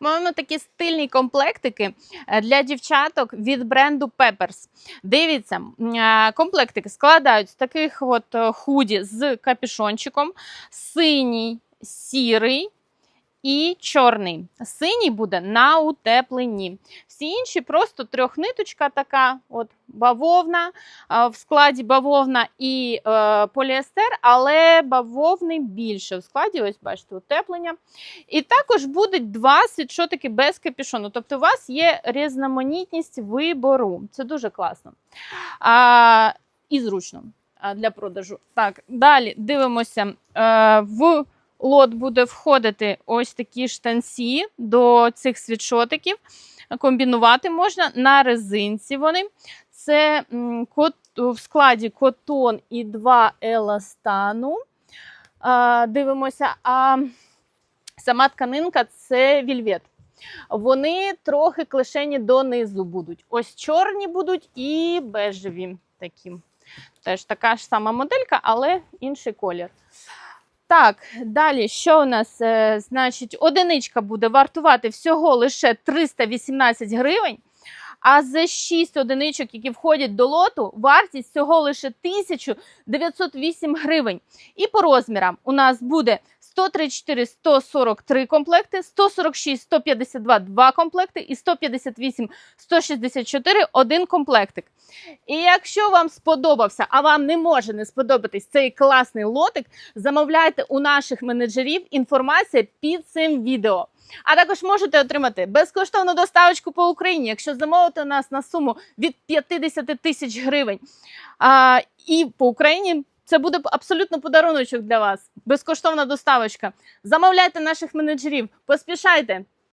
Маємо такі стильні комплектики е, для дівчаток від бренду Peppers. Дивіться, е, комплектики складають з таких от е, худі з капюшончиком, синій, сірий. І чорний. Синій буде на утепленні. Всі інші просто трьохниточка така, от бавовна, в складі бавовна і е, поліестер, але бавовни більше в складі, ось бачите, утеплення. І також будуть два світшотики без капюшону. Тобто у вас є різноманітність вибору. Це дуже класно. А, і зручно для продажу. Так, далі дивимося. Е, в лот буде входити ось такі штанці до цих світшотиків. Комбінувати можна на резинці вони. Це в складі котон і два еластану. Дивимося, а сама тканинка це вільвет. Вони трохи клешені донизу будуть. Ось чорні будуть і бежеві такі. Теж така ж сама моделька, але інший колір. Так, далі, що у нас? Е, значить, одиничка буде вартувати всього лише 318 гривень. А за 6 одиничок, які входять до лоту, вартість всього лише 1908 гривень. І по розмірам у нас буде 134 143 комплекти, 146 152 2 комплекти і 158 164 один комплектик. І якщо вам сподобався, а вам не може не сподобатись цей класний лотик, замовляйте у наших менеджерів інформація під цим відео. А також можете отримати безкоштовну доставочку по Україні, якщо замовите нас на суму від 50 тисяч гривень. А, і по Україні це буде абсолютно подаруночок для вас. Безкоштовна доставочка. Замовляйте наших менеджерів, поспішайте.